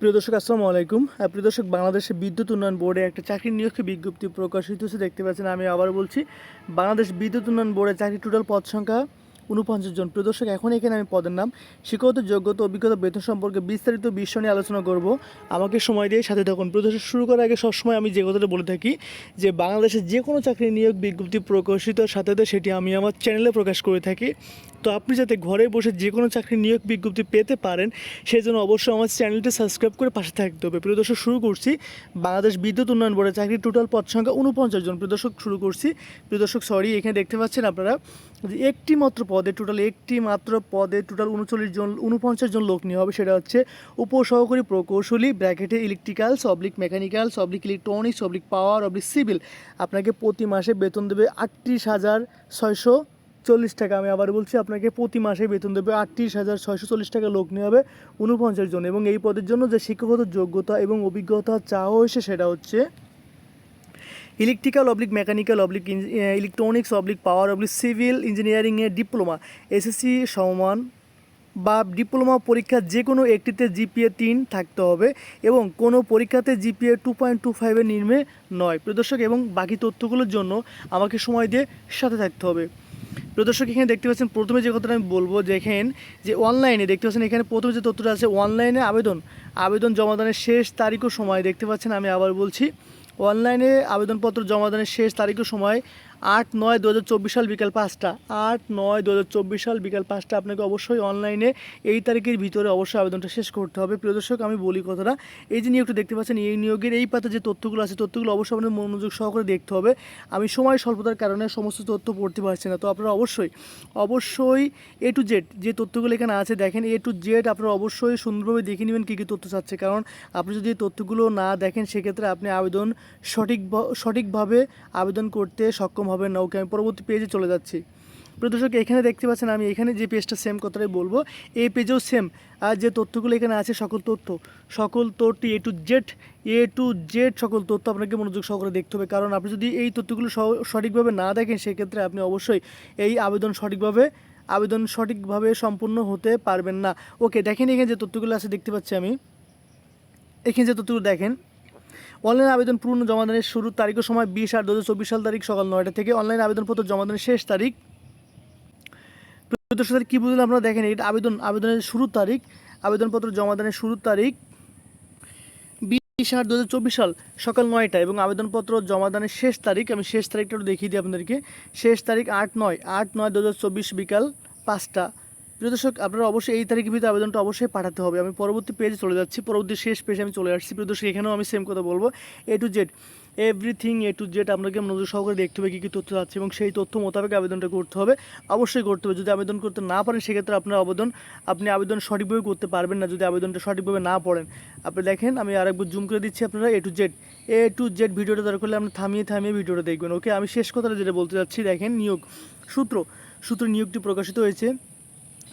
প্রিয় দর্শক, আসসালামু আলাইকুম। প্রিয় দর্শক বাংলাদেশের বিদ্যুৎ উন্নয়ন বোর্ডে একটা চাকরির নিয়োগ বিজ্ঞপ্তি প্রকাশিত হচ্ছে দেখতে পাচ্ছেন, আমি আবার বলছি, বাংলাদেশ বিদ্যুৎ উন্নয়ন বোর্ডে চাকরি টোটাল পদ সংখ্যা উনপঞ্চাশ জন। প্রিয় দর্শক, এখন এখানে আমি পদের নাম, শিক্ষাগত যোগ্যতা, অভিজ্ঞতা, বেতন সম্পর্কে বিস্তারিত বিষয় নিয়ে আলোচনা করব। আমাকে সময় দিয়ে সাথে থাকুন। প্রিয় দর্শক, শুরু করার আগে সবসময় আমি যে কথাটা বলে থাকি, যে বাংলাদেশের যে কোনো চাকরি নিয়োগ বিজ্ঞপ্তি প্রকাশিত সাথে সেটি আমি আমার চ্যানেলে প্রকাশ করে থাকি। তো আপনি যাতে ঘরে বসে যে কোনো চাকরি নিয়োগ বিজ্ঞপ্তি পেতে পারেন সেই জন্য অবশ্যই আমার চ্যানেলটি সাবস্ক্রাইব করে পাশে থাকতে হবে। প্রিয় দর্শক, শুরু করছি বাংলাদেশ বিদ্যুৎ উন্নয়ন বোর্ডের চাকরির টোটাল পদ সংখ্যা উনপঞ্চাশ জন। প্রিয় দর্শক, শুরু করছি। প্রিয় দর্শক সরি এখানে দেখতে পাচ্ছেন আপনারা যে একটি মাত্র পদে, টোটাল একটি মাত্র পদে টোটাল উনচল্লিশ জন, উনপঞ্চাশ জন লোক নিয়ে হবে। সেটা হচ্ছে উপসহকারী প্রকৌশলী, ব্র্যাকেটে electricals oblique mechanicals oblique electronics oblique power oblique civil আপনাকে প্রতি মাসে বেতন দেবে আটত্রিশ হাজার ছয়শো চল্লিশ টাকা। আমি আবার বলছি, আপনাকে প্রতি মাসে বেতন দেবে আটত্রিশ হাজার ছয়শো চল্লিশ টাকা লোক নিয়ে হবে উনপঞ্চাশ জন। এবং এই পদের জন্য যে শিক্ষাগত যোগ্যতা এবং অভিজ্ঞতা চাওয়া হয়েছে সেটা হচ্ছে electrical oblique mechanical oblique electronics oblique power oblique civil ইঞ্জিনিয়ারিংয়ে ডিপ্লোমা এসএসসি সমান বা ডিপ্লোমা পরীক্ষা যে কোনো একটিতে জিপিএ তিন থাকতে হবে এবং কোনো পরীক্ষাতে জিপিএ টু পয়েন্ট টু ফাইভের নিম্নে নয়। প্রদর্শক এবং বাকি তথ্যগুলোর জন্য আমাকে সময় দিয়ে সাথে থাকতে হবে। প্রদর্শক এখানে দেখতে পাচ্ছেন, প্রথমে যে কথাটা আমি বলব, দেখেন যে অনলাইনে দেখতে পাচ্ছেন, এখানে প্রথমে যে তথ্যটা আছে অনলাইনে আবেদন আবেদন জমাদানের শেষ তারিখ ও সময় দেখতে পাচ্ছেন, আমি আবার বলছি অনলাইনে আবেদনপত্র জমাদানের শেষ তারিখ ও সময় আট নয় দু সাল বিকাল পাঁচটা। আট নয় দু সাল বিকাল পাঁচটা আপনাকে অবশ্যই অনলাইনে এই তারিখের ভিতরে অবশ্যই আবেদনটা শেষ করতে হবে। প্রিয় দর্শক, আমি বলি কথাটা, এই যে নিয়োগটা দেখতে পাচ্ছেন, এই নিয়োগের এই পাতে যে তথ্যগুলো আছে, তথ্যগুলো অবশ্যই আপনাদের মনোযোগ সহকারে দেখতে হবে। আমি সময় স্বল্পতার কারণে সমস্ত তথ্য পড়তে পারছি না, তো আপনারা অবশ্যই অবশ্যই এ টু জেড যে তথ্যগুলো এখানে আছে, দেখেন এ টু জেড আপনারা অবশ্যই সুন্দরভাবে দেখে নেবেন কী কী তথ্য চাচ্ছে। কারণ আপনি যদি তথ্যগুলো না দেখেন, সেক্ষেত্রে আপনি আবেদন সঠিক সঠিকভাবে আবেদন করতে সক্ষম হবেন না, ওকে আমি পরবর্তী পেজে চলে যাচ্ছি। প্রদর্শক এখানে দেখতে পাচ্ছেন, আমি এখানে যে পেজটা সেম কথাটাই বলব, এই পেজেও সেম আর যে তথ্যগুলো এখানে আছে, সকল তথ্য সকল তথ্য A to Z A to Z সকল তথ্য আপনাকে মনোযোগ সহকারে দেখতে হবে। কারণ আপনি যদি এই তথ্যগুলো সঠিকভাবে না দেখেন, সেক্ষেত্রে আপনি অবশ্যই এই আবেদন সঠিকভাবে আবেদন সঠিকভাবে সম্পূর্ণ হতে পারবেন না। ওকে দেখেন এখানে যে তথ্যগুলো আছে, দেখতে পাচ্ছি আমি। এখানে যে তথ্যগুলো দেখেন অনলাইন আবেদন পূর্ণ জমাদানের শুরুর তারিখ ও সময় বিশ আট দু হাজার সাল তারিখ সকাল নয়টা থেকে অনলাইন আবেদনপত্র জমাদানের শেষ তারিখ। প্রদর্শক কী বুঝলে আপনারা দেখেন এটা আবেদন, আবেদনের শুরুর তারিখ, আবেদনপত্র জমাদানের শুরুর তারিখ বিশ আট দু সাল সকাল নয়টা এবং আবেদনপত্র জমাদানের শেষ তারিখ, আমি শেষ তারিখটা দেখিয়ে দিই আপনাদেরকে, শেষ তারিখ আট নয় আট নয় দু বিকাল পাঁচটা। প্রিয় দর্শক, আপনারা অবশ্যই এই তারিখের ভিতরে আবেদনটা অবশ্যই পাঠাতে হবে। আমি পরবর্তী পেজে চলে যাচ্ছি। পরবর্তী শেষ পেজে আমি চলে আসছি। প্রিয় দর্শক, এখানেও আমি সেম কথা বলব। A to Z everything A to Z আপনাকে নজর সহকারে দেখতে হবে কী কী তথ্য আছে এবং সেই তথ্য মোতাবেক আবেদনটা করতে হবে। অবশ্যই করতে হবে। যদি আবেদন করতে না পারেন, সেক্ষেত্রে আপনার আবেদন, আপনি আবেদন সঠিকভাবে করতে পারবেন না। যদি আবেদনটা সঠিকভাবে না পড়েন, আপনি দেখেন, আমি আরেকবার জুম করে দিচ্ছি আপনারা। A to Z A to Z ভিডিওটা দরকার হলে আপনি থামিয়ে থামিয়ে ভিডিওটা দেখবেন। ওকে আমি শেষ কথাটা যেটা বলতে চাচ্ছি দেখেন নিয়োগ সূত্র। সূত্র নিয়োগটি প্রকাশিত হয়েছে।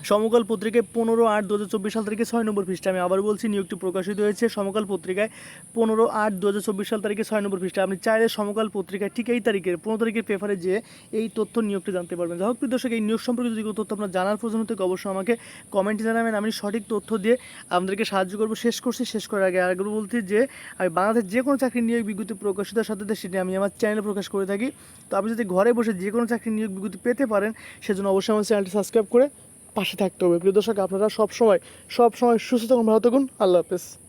সমকাল পত্রিকায় পনেরো আট দু সাল তারিখে ছয় নম্বর পৃষ্ঠা। আমি আবার বলছি, নিয়োগটি প্রকাশিত হয়েছে সমকাল পত্রিকায় পনেরো আট দু সাল তারিখে ছয় নম্বর পৃষ্ঠা আপনি চাইলে সমকাল পত্রিকায় ঠিক এই তারিখের, পনেরো তারিখের পেপারে যে এই তথ্য নিয়োগটি জানতে পারবেন। যাই হোক দর্শক, এই নিয়োগ সম্পর্কে যদি কোনো তথ্য আপনার জানার প্রয়োজন থেকে অবশ্যই আমাকে কমেন্টে জানাবেন। আমি সঠিক তথ্য দিয়ে আপনাদেরকে সাহায্য করব। শেষ করছি, শেষ করার আগে আরেকবার বলছি যে, আমি বাংলাদেশ যে কোনো চাকরি নিয়োগ বিজ্ঞপ্তি প্রকাশিতের সাথে সেটি আমি আমার চ্যানেলে প্রকাশ করে থাকি। তো আপনি যদি ঘরে বসে যে কোনো চাকরি নিয়োগ বিজ্ঞপ্তি পেতে পারেন, সেজন্য অবশ্যই আমার চ্যানেলটি সাবস্ক্রাইব করে পাশে থাকতে হবে। প্রিয় দর্শক, আপনারা সবসময় সবসময় সব সময় সুস্থ থাকুন, ভালো থাকুন। আল্লাহ হাফেজ।